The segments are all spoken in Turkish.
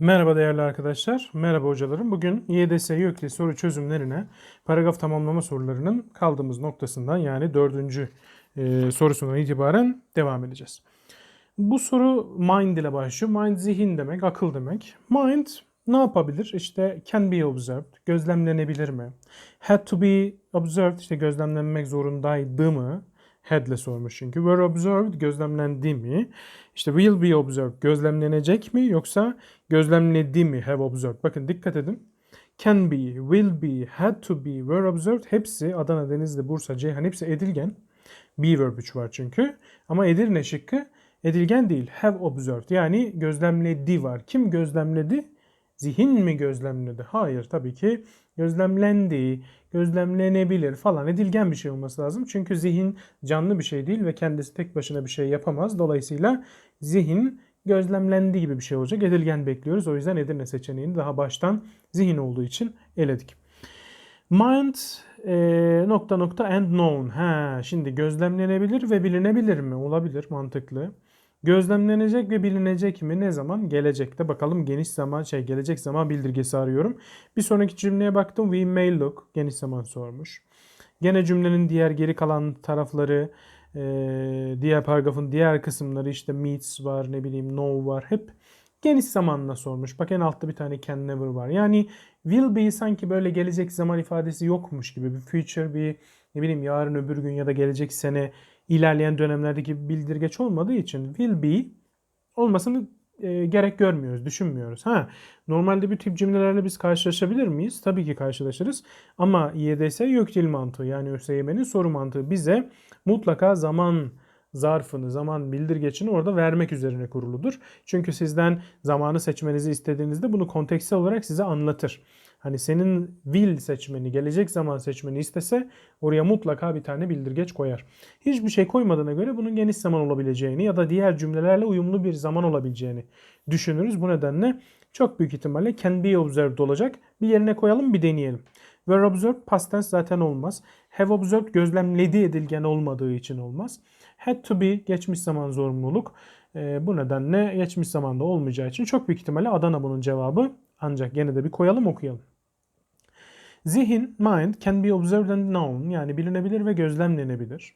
Merhaba değerli arkadaşlar, merhaba hocalarım. Bugün YDS YÖKLE soru çözümlerine paragraf tamamlama sorularının kaldığımız noktasından yani dördüncü e, sorusundan itibaren devam edeceğiz. Bu soru mind ile başlıyor. Mind zihin demek, akıl demek. Mind ne yapabilir? İşte can be observed, gözlemlenebilir mi? Had to be observed, işte gözlemlenmek zorundaydı mı? Had'le sormuş çünkü. Were observed, gözlemlendi mi? İşte will be observed, gözlemlenecek mi? Yoksa gözlemledi mi? Have observed. Bakın dikkat edin. Can be, will be, had to be, were observed hepsi Adana, Denizli, Bursa, Ceyhan hepsi edilgen. Be verb 3 var çünkü. Ama Edirne şıkkı edilgen değil. Have observed yani gözlemledi var. Kim gözlemledi? Zihin mi gözlemledi? Hayır tabii ki gözlemlendi, gözlemlenebilir falan edilgen bir şey olması lazım. Çünkü zihin canlı bir şey değil ve kendisi tek başına bir şey yapamaz. Dolayısıyla zihin gözlemlendi gibi bir şey olacak. Edilgen bekliyoruz. O yüzden Edirne seçeneğini daha baştan zihin olduğu için eledik. Mind e, nokta nokta and known. Ha, şimdi gözlemlenebilir ve bilinebilir mi? Olabilir mantıklı. Gözlemlenecek ve bilinecek mi? Ne zaman? Gelecekte. Bakalım geniş zaman şey gelecek zaman bildirgesi arıyorum. Bir sonraki cümleye baktım. We may look. Geniş zaman sormuş. Gene cümlenin diğer geri kalan tarafları diğer paragrafın diğer kısımları işte meets var ne bileyim know var hep geniş zamanla sormuş. Bak en altta bir tane can never var. Yani will be sanki böyle gelecek zaman ifadesi yokmuş gibi bir future bir ne bileyim yarın öbür gün ya da gelecek sene ilerleyen dönemlerdeki bildirgeç olmadığı için will be olmasını e, gerek görmüyoruz, düşünmüyoruz. Ha, normalde bu tip cümlelerle biz karşılaşabilir miyiz? Tabii ki karşılaşırız. Ama YDS yok dil mantığı yani ÖSYM'nin soru mantığı bize mutlaka zaman zarfını, zaman bildirgecini orada vermek üzerine kuruludur. Çünkü sizden zamanı seçmenizi istediğinizde bunu kontekstsel olarak size anlatır. Hani senin will seçmeni, gelecek zaman seçmeni istese oraya mutlaka bir tane bildirgeç koyar. Hiçbir şey koymadığına göre bunun geniş zaman olabileceğini ya da diğer cümlelerle uyumlu bir zaman olabileceğini düşünürüz. Bu nedenle çok büyük ihtimalle can be observed olacak. Bir yerine koyalım bir deneyelim. Were observed past tense zaten olmaz. Have observed gözlemledi edilgen olmadığı için olmaz. Had to be geçmiş zaman zorunluluk. E, bu nedenle geçmiş zamanda olmayacağı için çok büyük ihtimalle Adana bunun cevabı. Ancak gene de bir koyalım okuyalım. Zihin, mind can be observed and known yani bilinebilir ve gözlemlenebilir.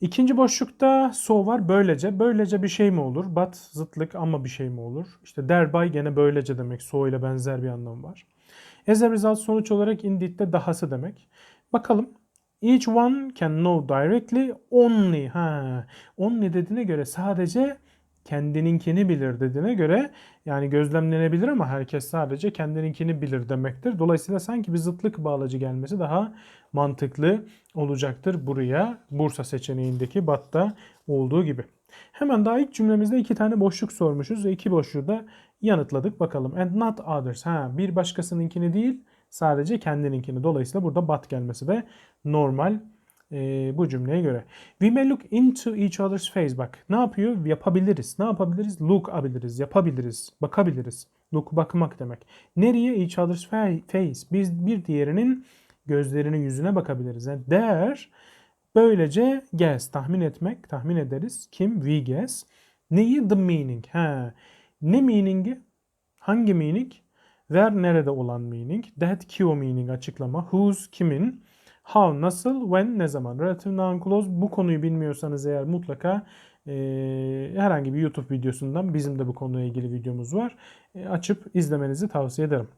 İkinci boşlukta so var böylece. Böylece bir şey mi olur? But zıtlık ama bir şey mi olur? İşte thereby gene böylece demek. So ile benzer bir anlam var. As a result sonuç olarak indeed'de dahası demek. Bakalım. Each one can know directly only. Ha, only dediğine göre sadece kendininkini bilir dediğine göre yani gözlemlenebilir ama herkes sadece kendininkini bilir demektir. Dolayısıyla sanki bir zıtlık bağlacı gelmesi daha mantıklı olacaktır buraya Bursa seçeneğindeki batta olduğu gibi. Hemen daha ilk cümlemizde iki tane boşluk sormuşuz ve iki boşluğu da yanıtladık. Bakalım and not others. Ha, bir başkasınınkini değil sadece kendininkini. Dolayısıyla burada but gelmesi de normal e, bu cümleye göre. We may look into each other's face. Bak ne yapıyor? Yapabiliriz. Ne yapabiliriz? Look abiliriz. Yapabiliriz. Bakabiliriz. Look bakmak demek. Nereye? Each other's face. Biz bir diğerinin gözlerine yüzüne bakabiliriz. Yani there böylece guess tahmin etmek tahmin ederiz. Kim? We guess. Neyi? The meaning. Ha. Ne meaning'i? Hangi meaning? Where nerede olan meaning. That ki meaning açıklama. Whose kimin. How nasıl, when ne zaman. Relative noun clause bu konuyu bilmiyorsanız eğer mutlaka e, herhangi bir YouTube videosundan bizim de bu konuyla ilgili videomuz var. E, açıp izlemenizi tavsiye ederim.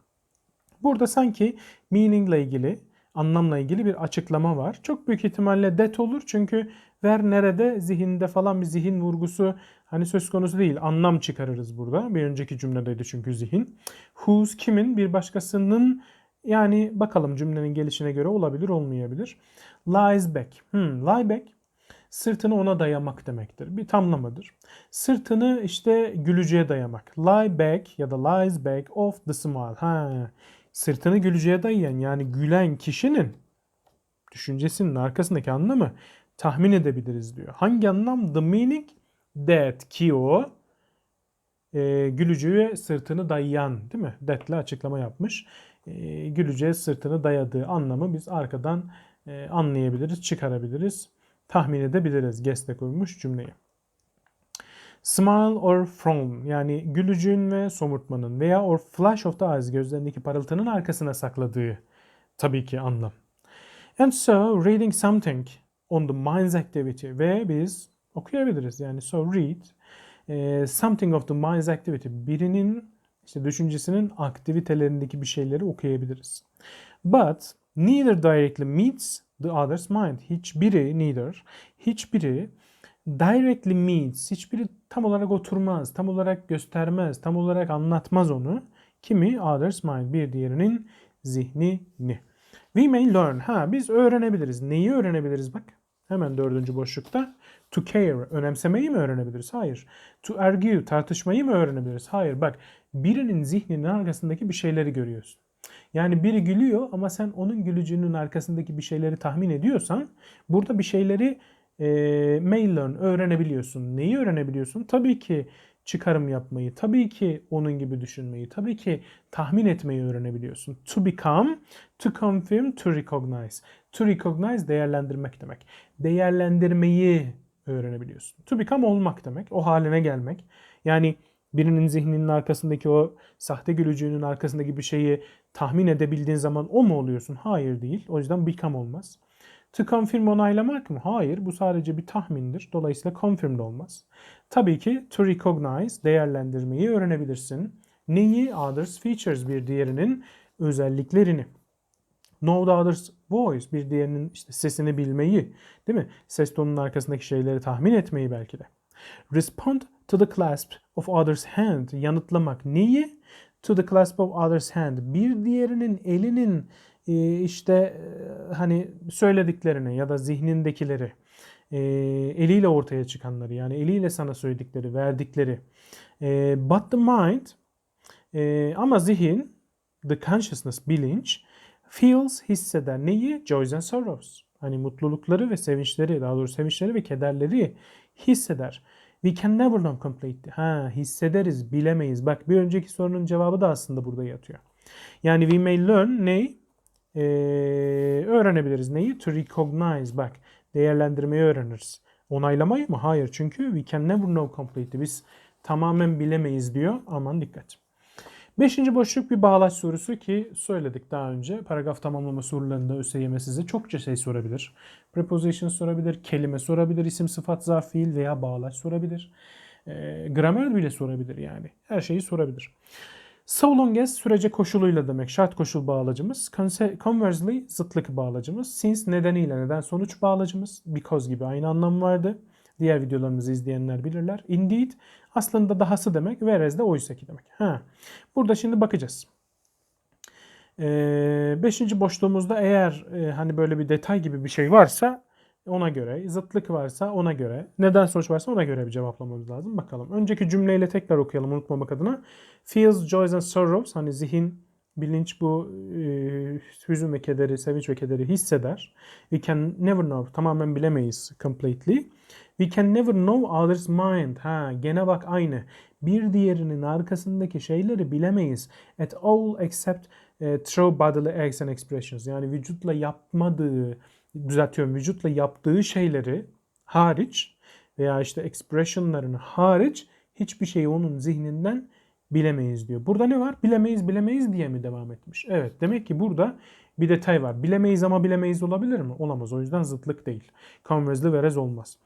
Burada sanki meaning ile ilgili anlamla ilgili bir açıklama var. Çok büyük ihtimalle that olur çünkü ver nerede zihinde falan bir zihin vurgusu hani söz konusu değil. Anlam çıkarırız burada. Bir önceki cümledeydi çünkü zihin. Whose kimin bir başkasının yani bakalım cümlenin gelişine göre olabilir olmayabilir. Lies back. Hmm, lie back sırtını ona dayamak demektir. Bir tamlamadır. Sırtını işte gülücüye dayamak. Lie back ya da lies back of the smile. Ha, sırtını gülücüye dayayan yani gülen kişinin düşüncesinin arkasındaki anlamı tahmin edebiliriz diyor. Hangi anlam? The meaning that ki o e, gülücüye sırtını dayayan değil mi? That'le açıklama yapmış. E, gülücüye sırtını dayadığı anlamı biz arkadan e, anlayabiliriz, çıkarabiliriz, tahmin edebiliriz. Guess'le kurmuş cümleyi. Smile or frown yani gülücüğün ve somurtmanın veya or flash of the eyes gözlerindeki parıltının arkasına sakladığı tabii ki anlam. And so reading something on the mind's activity ve biz okuyabiliriz. Yani so read eh, something of the mind's activity birinin işte düşüncesinin aktivitelerindeki bir şeyleri okuyabiliriz. But neither directly meets the other's mind. Hiçbiri neither hiçbiri directly meets. Hiçbiri tam olarak oturmaz, tam olarak göstermez, tam olarak anlatmaz onu. Kimi? Others mind. Bir diğerinin zihnini. We may learn. Ha biz öğrenebiliriz. Neyi öğrenebiliriz bak. Hemen dördüncü boşlukta. To care. Önemsemeyi mi öğrenebiliriz? Hayır. To argue. Tartışmayı mı öğrenebiliriz? Hayır. Bak birinin zihninin arkasındaki bir şeyleri görüyorsun. Yani biri gülüyor ama sen onun gülücüğünün arkasındaki bir şeyleri tahmin ediyorsan burada bir şeyleri e, may learn öğrenebiliyorsun. Neyi öğrenebiliyorsun? Tabii ki çıkarım yapmayı, tabii ki onun gibi düşünmeyi, tabii ki tahmin etmeyi öğrenebiliyorsun. To become, to confirm, to recognize. To recognize değerlendirmek demek. Değerlendirmeyi öğrenebiliyorsun. To become olmak demek, o haline gelmek. Yani birinin zihninin arkasındaki o sahte gülücüğünün arkasındaki bir şeyi tahmin edebildiğin zaman o mu oluyorsun? Hayır değil. O yüzden become olmaz. To confirm onaylamak mı? Hayır. Bu sadece bir tahmindir. Dolayısıyla confirmed olmaz. Tabii ki to recognize değerlendirmeyi öğrenebilirsin. Neyi? Others features bir diğerinin özelliklerini. Know the other's voice bir diğerinin işte sesini bilmeyi, değil mi? Ses tonunun arkasındaki şeyleri tahmin etmeyi belki de. Respond to the clasp of other's hand yanıtlamak neyi? To the clasp of other's hand bir diğerinin elinin e, işte e, hani söylediklerini ya da zihnindekileri e, eliyle ortaya çıkanları yani eliyle sana söyledikleri, verdikleri. But the mind ama zihin the consciousness bilinç feels hisseder neyi? Joys and sorrows. Hani mutlulukları ve sevinçleri daha doğrusu sevinçleri ve kederleri hisseder. We can never know completely. Ha hissederiz, bilemeyiz. Bak bir önceki sorunun cevabı da aslında burada yatıyor. Yani we may learn ne? Ee, öğrenebiliriz neyi? To recognize. Bak değerlendirmeyi öğreniriz. Onaylamayı mı? Hayır. Çünkü we can never know completely. Biz tamamen bilemeyiz diyor. Aman dikkat. Beşinci boşluk bir bağlaç sorusu ki söyledik daha önce. Paragraf tamamlama sorularında ÖSYM size çokça şey sorabilir. Preposition sorabilir, kelime sorabilir, isim, sıfat, zarf, fiil veya bağlaç sorabilir. E, gramer bile sorabilir yani. Her şeyi sorabilir. So long as sürece koşuluyla demek. Şart koşul bağlacımız. Conversely zıtlık bağlacımız. Since nedeniyle neden sonuç bağlacımız. Because gibi aynı anlam vardı. Diğer videolarımızı izleyenler bilirler. Indeed aslında dahası demek. Whereas de oysaki demek. Ha. Burada şimdi bakacağız. Ee, beşinci boşluğumuzda eğer e, hani böyle bir detay gibi bir şey varsa ona göre, zıtlık varsa ona göre, neden sonuç varsa ona göre bir cevaplamamız lazım. Bakalım. Önceki cümleyle tekrar okuyalım unutmamak adına. Feels joys and sorrows. Hani zihin, bilinç bu e, hüzün ve kederi, sevinç ve kederi hisseder. We can never know. Tamamen bilemeyiz completely. We can never know others mind. Ha gene bak aynı. Bir diğerinin arkasındaki şeyleri bilemeyiz. At all except e, through bodily acts and expressions. Yani vücutla yapmadığı, düzeltiyorum vücutla yaptığı şeyleri hariç veya işte expressionlarını hariç hiçbir şeyi onun zihninden bilemeyiz diyor. Burada ne var? Bilemeyiz bilemeyiz diye mi devam etmiş? Evet demek ki burada bir detay var. Bilemeyiz ama bilemeyiz olabilir mi? Olamaz. O yüzden zıtlık değil. Conversely verez olmaz.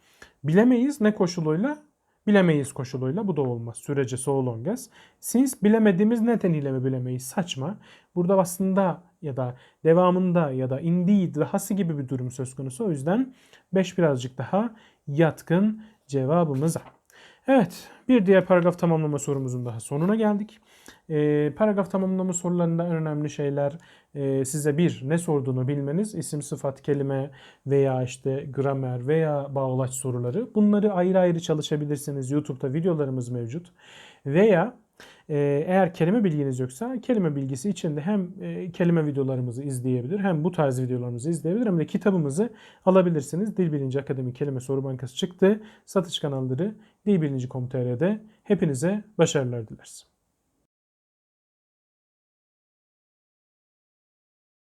Bilemeyiz ne koşuluyla? Bilemeyiz koşuluyla bu da olmaz. Sürece so long as. Since bilemediğimiz nedeniyle mi bilemeyiz? Saçma. Burada aslında ya da devamında ya da indeed dahası gibi bir durum söz konusu. O yüzden 5 birazcık daha yatkın cevabımıza. Evet, bir diğer paragraf tamamlama sorumuzun daha sonuna geldik. E, paragraf tamamlama sorularında önemli şeyler e, size bir ne sorduğunu bilmeniz, isim, sıfat, kelime veya işte gramer veya bağlaç soruları. Bunları ayrı ayrı çalışabilirsiniz. YouTube'da videolarımız mevcut. Veya e, eğer kelime bilginiz yoksa kelime bilgisi için de hem e, kelime videolarımızı izleyebilir hem bu tarz videolarımızı izleyebilir hem de kitabımızı alabilirsiniz. Dil Bilinci Akademi Kelime Soru Bankası çıktı. Satış kanalları dilbilinci.com.tr'de hepinize başarılar dileriz.